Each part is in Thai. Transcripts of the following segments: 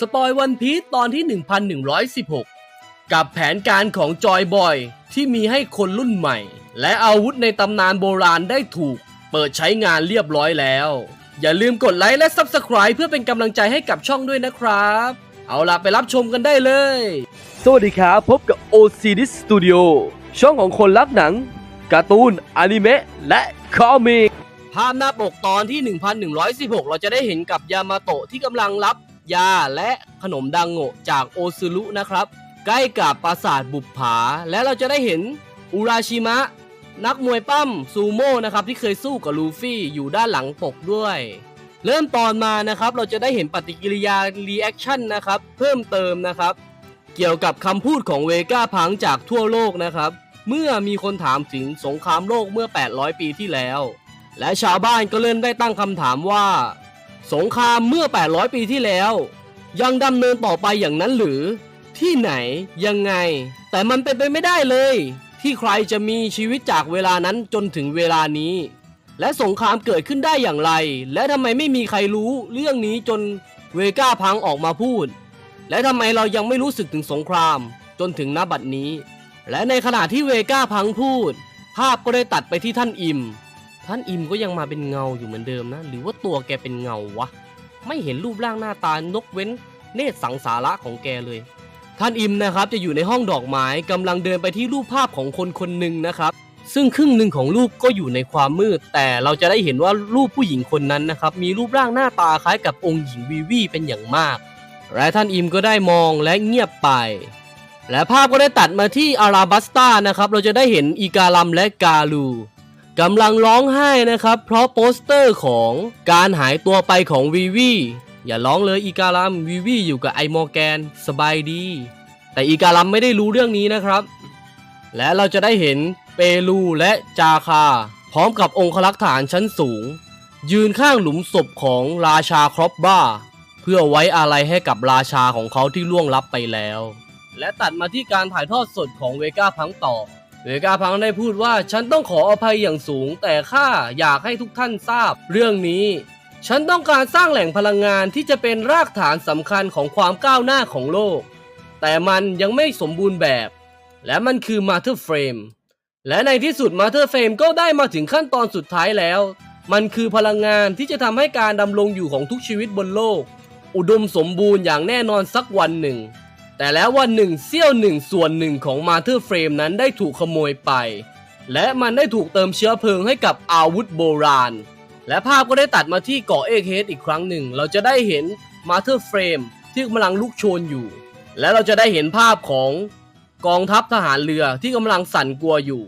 สปอยวันพี e ตอนที่ 1116 กับแผนการของจอยบอยที่มีให้คนรุ่นใหม่ และอาวุธในตำนานโบราณได้ถูก เปิดใช้งานเรียบร้อยแล้ว อย่าลืมกดไลค์และ Subscribe เพื่อเป็นกำลังใจให้กับช่องด้วยนะครับ เอาล่ะไปรับชมกันได้เลย สวัสดีครับพบกับ OCD Studio ช่องของคนรักหนัง การ์ตูน อนิเมะ และคอมิกภาพหน้าปกตอนที่ 1116 เราจะได้เห็นกับยามาโตะที่กำลังรับ ยาและขนมดังโงะจากโอซึรุนะครับ ใกล้กับปราสาทบุปผา และเราจะได้เห็นอุราชิมะ นักมวยปั้มซูโม่นะครับที่เคยสู้กับลูฟี่อยู่ด้านหลังปกด้วย เริ่มตอนมานะครับเราจะได้เห็นปฏิกิริยารีแอคชั่นนะครับเพิ่มเติมนะครับ เกี่ยวกับคำพูดของเวก้าพังจากทั่วโลกนะครับ เมื่อมีคนถามถึงสงครามโลกเมื่อ 800 ปีที่แล้ว และชาวบ้านก็เริ่มได้ตั้งคำถามว่า สงครามเมื่อ 800 ปีที่แล้ว ยังดำเนินต่อไปอย่างนั้นหรือ ที่ไหนยังไง แต่มันเป็นไปไม่ได้เลย ที่ใครจะมีชีวิตจากเวลานั้นจนถึงเวลานี้ และสงครามเกิดขึ้นได้อย่างไร และทำไมไม่มีใครรู้เรื่องนี้จนเวก้าพังออกมาพูด และทำไมเรายังไม่รู้สึกถึงสงครามจนถึงณบัดนี้ และในขณะที่เวก้าพังพูด ภาพก็ได้ตัดไปที่ท่านอิม ท่านอิมก็ยังมาเป็นเงาอยู่เหมือนเดิมนะ หรือว่าตัวแกเป็นเงาวะ ไม่เห็นรูปร่างหน้าตานกเว้น เนตรสังสาระของแกเลย ท่านอิมนะครับจะอยู่ในห้องดอกไม้กำลังเดินไปที่รูปภาพของคนคนหนึ่งนะครับ ซึ่งครึ่งหนึ่งของรูปก็อยู่ในความมืด แต่เราจะได้เห็นว่ารูปผู้หญิงคนนั้นนะครับมีรูปร่างหน้าตาคล้ายกับองค์หญิงวีวีเป็นอย่างมากและท่านอิมก็ได้มองและเงียบไป และภาพก็ได้ตัดมาที่อาราบัสตานะครับ เราจะได้เห็นอีกาลัมและกาลู กำลังร้องไห้นะครับ เพราะโปสเตอร์ของการหายตัวไปของวีวีอย่าร้องเลยอีกาลัมวีวีอยู่กับไอมอร์แกนสบายดี แต่อีกาลัมไม่ได้รู้เรื่องนี้นะครับ และเราจะได้เห็นเปรูและจาคา พร้อมกับองคลักษ์ฐานชั้นสูง ยืนข้างหลุมศพของราชาครอบบ้า เพื่อไว้อาลัยให้กับราชาของเขาที่ล่วงลับไปแล้ว และตัดมาที่การถ่ายทอดสดของเวก้าพังต่อ เวก้าพังได้พูดว่าฉันต้องขออภัยอย่างสูง แต่ข้าอยากให้ทุกท่านทราบเรื่องนี้ ฉันต้องการสร้างแหล่งพลังงานที่จะเป็นรากฐานสำคัญของความก้าวหน้าของโลก แต่มันยังไม่สมบูรณ์แบบ และมันคือ Matter Frame และในที่สุด Matter Frame ก็ได้มาถึงขั้นตอนสุดท้ายแล้ว มันคือพลังงานที่จะทำให้การดำรงอยู่ของทุกชีวิตบนโลก อุดมสมบูรณ์อย่างแน่นอนสักวันหนึ่ง แต่แล้ววันหนึ่งเสี้ยวหนึ่งส่วนหนึ่งของ Matter Frame นั้นได้ถูกขโมยไป และมันได้ถูกเติมเชื้อเพลิงให้กับอาวุธโบราณ และภาพก็ได้ตัดมาที่เกาะเอกเฮดอีกครั้งหนึ่ง เราจะได้เห็น Matter Frame ที่กำลังลุกโชนอยู่ และเราจะได้เห็นภาพของกองทัพทหารเรือที่กำลังสั่นกลัวอยู่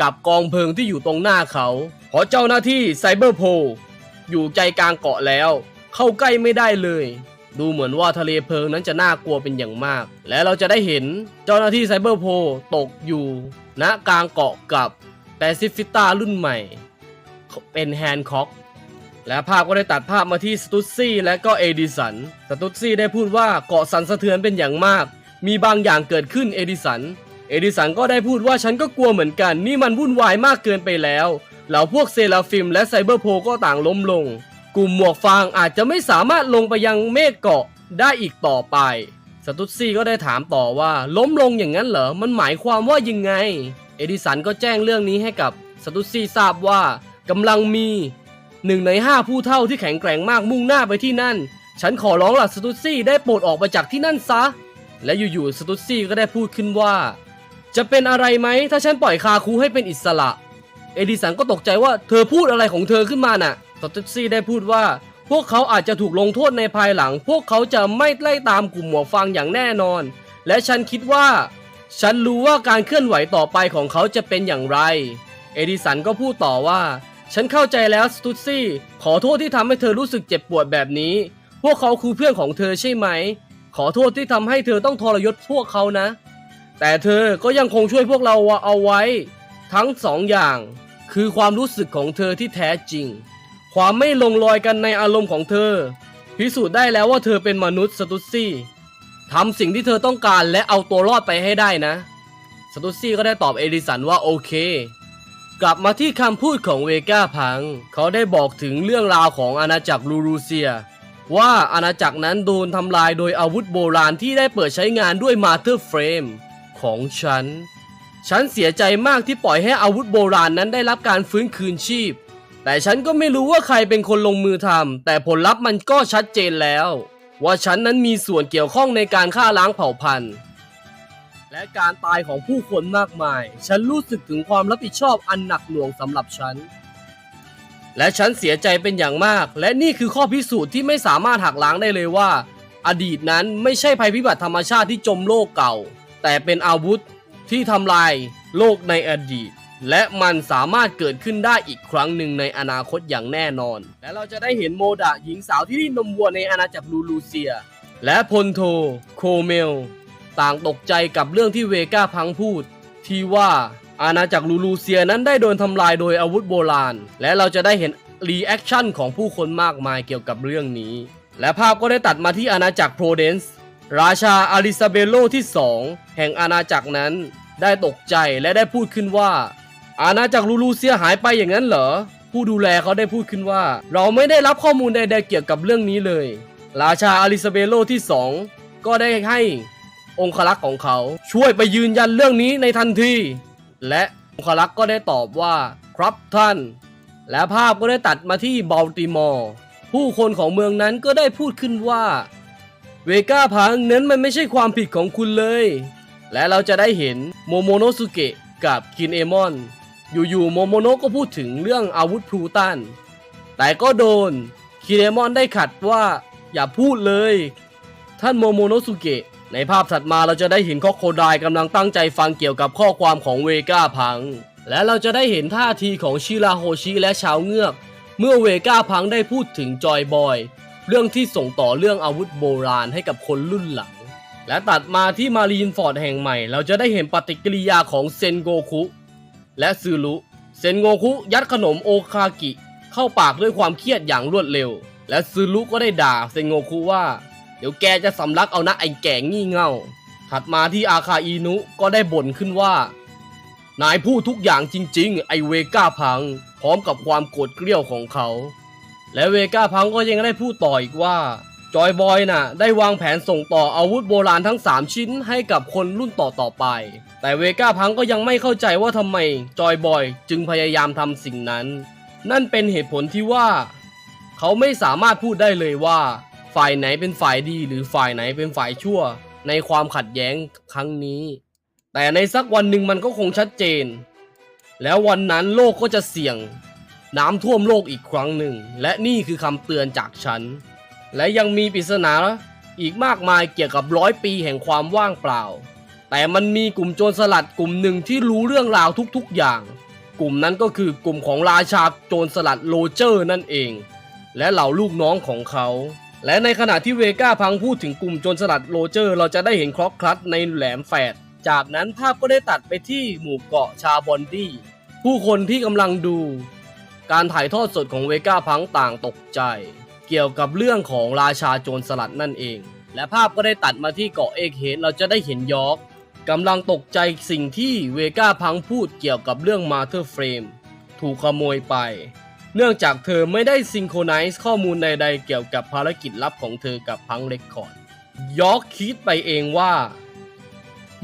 กับกองเพลิงที่อยู่ตรงหน้าเขาเพราะเจ้าหน้าที่ไซเบอร์โพลอยู่ใจกลางเกาะแล้ว เข้าใกล้ไม่ได้เลย ดูเหมือนว่าทะเลเพลิงนั้นจะน่ากลัวเป็นอย่างมาก และเราจะได้เห็นเจ้าหน้าที่ไซเบอร์โพตกอยู่ณกลางเกาะกับแปซิฟิต้ารุ่นใหม่ เป็นแฮนค็อกและภาพก็ได้ตัดภาพมาที่สตุตซี่และก็เอดิสัน สตุตซี่ได้พูดว่าเกาะสั่นสะเทือนเป็นอย่างมาก มีบางอย่างเกิดขึ้นเอดิสัน เอดิสันก็ได้พูดว่าฉันก็กลัวเหมือนกัน นี่มันวุ่นวายมากเกินไปแล้ว เหล่าพวกเซราฟิมและไซเบอร์โพก็ต่างล้มลง กลุ่มหมวกฟางอาจจะไม่สามารถลงไปยังเมฆเกาะได้อีกต่อไป สตุตซี่ก็ได้ถามต่อว่า ล้มลงอย่างนั้นเหรอ มันหมายความว่ายังไง เอดิสันก็แจ้งเรื่องนี้ให้กับสตุตซี่ทราบว่ากำลังมีหนึ่งในห้าผู้เท่าที่แข็งแกร่งมากมุ่งหน้าไปที่นั่น ฉันขอร้องล่ะสตุตซี่ได้โปรดออกไปจากที่นั่นซะ และอยู่ๆสตุตซี่ก็ได้พูดขึ้นว่า จะเป็นอะไรไหมถ้าฉันปล่อยคาคูให้เป็นอิสระ เอดิสันก็ตกใจว่าเธอพูดอะไรของเธอขึ้นมาน่ะ สตุตซี่ได้พูดว่า พวกเขาอาจจะถูกลงโทษในภายหลัง พวกเขาจะไม่ไล่ตามกลุ่มหมวกฟางอย่างแน่นอน และฉันคิดว่า ฉันรู้ว่าการเคลื่อนไหวต่อไปของเขาจะเป็นอย่างไร เอดิสันก็พูดต่อว่า ฉันเข้าใจแล้วสตุตซี่ ขอโทษที่ทำให้เธอรู้สึกเจ็บปวดแบบนี้ พวกเขาคือเพื่อนของเธอใช่ไหม ขอโทษที่ทำให้เธอต้องทรยศพวกเขานะ แต่เธอก็ยังคงช่วยพวกเราเอาไว้ ทั้งสองอย่าง คือความรู้สึกของเธอที่แท้จริง ความไม่ลงรอยกันในอารมณ์ของเธอ พิสูจน์ได้แล้วว่าเธอเป็นมนุษย์สตุตซี่ทำสิ่งที่เธอต้องการและเอาตัวรอดไปให้ได้นะ สตุตซี่ก็ได้ตอบเอดิสันว่าโอเค กลับมาที่คำพูดของเวก้าพัง เขาได้บอกถึงเรื่องราวของอาณาจักรลูรูเซีย ว่าอาณาจักรนั้นโดนทำลายโดยอาวุธโบราณที่ได้เปิดใช้งานด้วยมาเ e อร์เฟรมของฉัน ฉันเสียใจมากที่ปล่อยให้อาวุธโบราณนั้นได้รับการฟื้นคืนชีพ แต่ฉันก็ไม่รู้ว่าใครเป็นคนลงมือทำแต่ผลลัพธ์มันก็ชัดเจนแล้ว ว่าฉันนั้นมีส่วนเกี่ยวข้องในการฆ่าล้างเผ่าพันธุ์ และการตายของผู้คนมากมาย ฉันรู้สึกถึงความรับผิดชอบอันหนักหน่วงสำหรับฉัน และฉันเสียใจเป็นอย่างมาก และนี่คือข้อพิสูจน์ที่ไม่สามารถหักล้างได้เลยว่า อดีตนั้นไม่ใช่ภัยพิบัติธรรมชาติที่จมโลกเก่า แต่เป็นอาวุธที่ทำลายโลกในอดีต และมันสามารถเกิดขึ้นได้อีกครั้งหนึ่งในอนาคตอย่างแน่นอน และเราจะได้เห็นโมดะหญิงสาวที่ดิ้นนมวัวในอาณาจักรลูลูเซีย และพลโท โคเมล ต่างตกใจกับเรื่องที่เวก้าพังพูด ที่ว่าอาณาจักรลูลูเซียนั้นได้โดนทำลายโดยอาวุธโบราณ และเราจะได้เห็นรีแอคชั่นของผู้คนมากมายเกี่ยวกับเรื่องนี้ และภาพก็ได้ตัดมาที่อาณาจักรโพรเดนซ์ราชาอาริซาเบโลที่ 2 แห่งอาณาจักรนั้น ได้ตกใจและได้พูดขึ้นว่า อาณาจักรลูลูเซียหายไปอย่างนั้นเหรอ ผู้ดูแลเขาได้พูดขึ้นว่า เราไม่ได้รับข้อมูลใดๆเกี่ยวกับเรื่องนี้เลย ราชาอาริซาเบโลที่สองก็ได้ให้องครักษ์ของเขาช่วยไปยืนยันเรื่องนี้ในทันที และองครักษ์ก็ได้ตอบว่าครับท่าน และภาพก็ได้ตัดมาที่บัลติมอร์ผู้คนของเมืองนั้นก็ได้พูดขึ้นว่าเวก้าพังนั้นมันไม่ใช่ความผิดของคุณเลย และเราจะได้เห็นโมโมโนสุเกะกับคินเอมอน อยู่ๆโมโมโนะก็พูดถึงเรื่องอาวุธพลูตัน แต่ก็โดนคิเอมอนได้ขัดว่าอย่าพูดเลย ท่านโมโมโนสุเกะ ในภาพถัดมาเราจะได้เห็นคอโคไดกำลังตั้งใจฟังเกี่ยวกับข้อความของเวก้าพัง และเราจะได้เห็นท่าทีของชิราโฮชิและชาวเงือก เมื่อเวก้าพังได้พูดถึงจอยบอย เรื่องที่ส่งต่อเรื่องอาวุธโบราณให้กับคนรุ่นหลัง และตัดมาที่มารีนฟอร์ดแห่งใหม่ เราจะได้เห็นปฏิกิริยาของเซนโกคุ และซูรุเซนโกคุยัดขนมโอคากิ เข้าปากด้วยความเครียดอย่างรวดเร็ว และซูรุก็ได้ด่าเซนโกคุว่า เดี๋ยวแกจะสำลักเอานะไอ้แก่งี่เง่า ถัดมาที่อาคาอินุก็ได้บ่นขึ้นว่า นายพูดทุกอย่างจริง ๆ ไอเวก้าพัง พร้อมกับความโกรธเกรี้ยวของเขา และเวก้าพังก็ยังได้พูดต่ออีกว่า จอยบอยน่ะ ได้วางแผนส่งต่ออาวุธโบราณทั้ง 3 ชิ้นให้กับคนรุ่นต่อๆไป แต่เวก้าพังก็ยังไม่เข้าใจว่าทำไมจอยบอยจึงพยายามทำสิ่งนั้น นั่นเป็นเหตุผลที่ว่า เขาไม่สามารถพูดได้เลยว่า ฝ่ายไหนเป็นฝ่ายดีหรือฝ่ายไหนเป็นฝ่ายชั่ว ในความขัดแย้งครั้งนี้ แต่ในสักวันหนึ่งมันก็คงชัดเจน แล้ววันนั้นโลกก็จะเสี่ยง น้ำท่วมโลกอีกครั้งหนึ่ง และนี่คือคำเตือนจากฉัน และยังมีปริศนาอีกมากมายเกี่ยวกับร้อยปีแห่งความว่างเปล่า แต่มันมีกลุ่มโจรสลัดกลุ่มหนึ่งที่รู้เรื่องราวทุกๆอย่าง กลุ่มนั้นก็คือกลุ่มของราชาโจรสลัดโรเจอร์นั่นเอง และเหล่าลูกน้องของเขา และในขณะที่เวก้าพังพูดถึงกลุ่มโจรสลัดโรเจอร์ เราจะได้เห็นคล็อกคลัตในแหลมแฝด จากนั้นภาพก็ได้ตัดไปที่หมู่เกาะชาบอนดี้ผู้คนที่กำลังดู การถ่ายทอดสดของเวก้าพังต่างตกใจ เกี่ยวกับเรื่องของราชาโจรสลัดนั่นเอง และภาพก็ได้ตัดมาที่เกาะเอกเฮดเราจะได้เห็นยอร์กกำลังตกใจสิ่งที่เวก้าพังพูดเกี่ยวกับเรื่องมาเธอร์เฟรมถูกขโมยไป เนื่องจากเธอไม่ได้ซิงโครไนซ์ข้อมูลใดๆเกี่ยวกับภารกิจลับของเธอกับพังเรคคอร์ดยอร์กคิดไปเองว่า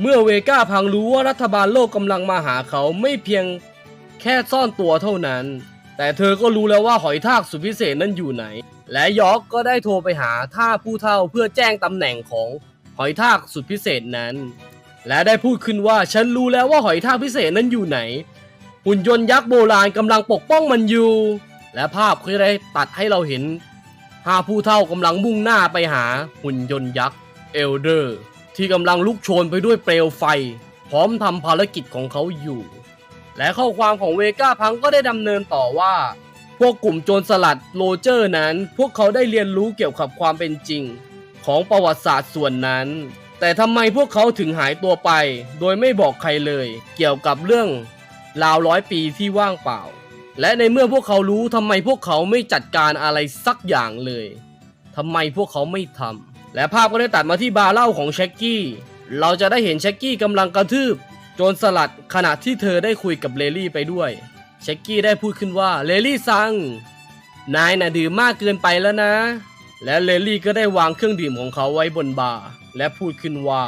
เมื่อเวก้าพังรู้ว่ารัฐบาลโลกกำลังมาหาเขาไม่เพียงแค่ซ่อนตัวเท่านั้น แต่เธอก็รู้แล้วว่าหอยทากสุดพิเศษนั้นอยู่ไหน และยอกก็ได้โทรไปหาท่าผู้เฒ่าเพื่อแจ้งตำแหน่งของหอยทากสุดพิเศษนั้น และได้พูดขึ้นว่าฉันรู้แล้วว่าหอยทากพิเศษนั้นอยู่ไหน หุ่นยนต์ยักษ์โบราณกำลังปกป้องมันอยู่ และภาพก็ได้ตัดให้เราเห็นห้าผู้เฒ่ากำลังมุ่งหน้าไปหาหุ่นยนต์ยักษ์เอลเดอร์ ที่กำลังลุกโชนไปด้วยเปลวไฟ พร้อมทำภารกิจของเขาอยู่ และข้อความของเวก้าพังก็ได้ดำเนินต่อว่า พวกกลุ่มโจรสลัดโรเจอร์นั้น พวกเขาได้เรียนรู้เกี่ยวกับความเป็นจริง ของประวัติศาสตร์ส่วนนั้น แต่ทำไมพวกเขาถึงหายตัวไป โดยไม่บอกใครเลย เกี่ยวกับเรื่องราวร้อยปีที่ว่างเปล่า และในเมื่อพวกเขารู้ทำไมพวกเขาไม่จัดการอะไรสักอย่างเลยทำไมพวกเขาไม่ทำและภาพก็ได้ตัดมาที่บาร์เหล้าของเชคกี้ เราจะได้เห็นเชคกี้กำลังกระทืบ โจรสลัดขณะที่เธอได้คุยกับเลลี่ไปด้วย เชคกี้ได้พูดขึ้นว่าเลลี่ซัง นายน่ะดื่มมากเกินไปแล้วนะ และเลลี่ก็ได้วางเครื่องดื่มของเขาไว้บนบาร์และพูดขึ้นว่า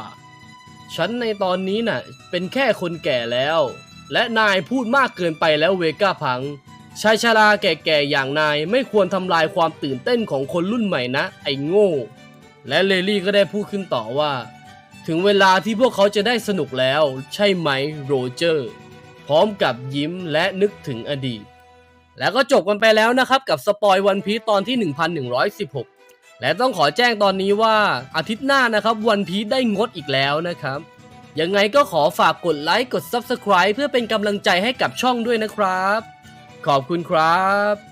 ฉันในตอนนี้น่ะ เป็นแค่คนแก่แล้ว และนายพูดมากเกินไปแล้วเวก้าพังชายชราแก่ๆอย่างนายไม่ควรทำลายความตื่นเต้นของคนรุ่นใหม่นะ ไอ้โง่ และเลลี่ก็ได้พูดขึ้นต่อว่า ถึงเวลาที่พวกเขาจะได้สนุกแล้วใช่ไหมโรเจอร์ พร้อมกับยิ้มและนึกถึงอดีต แล้วก็จบกันไปแล้วนะครับ กับสปอยวันพีตอนที่ 1116 และต้องขอแจ้งตอนนี้ว่าอาทิตย์หน้านะครับวันพีได้งดอีกแล้วนะครับ ยังไงก็ขอฝากกดไลค์กด Subscribe เพื่อเป็นกำลังใจให้กับช่องด้วยนะครับ ขอบคุณครับ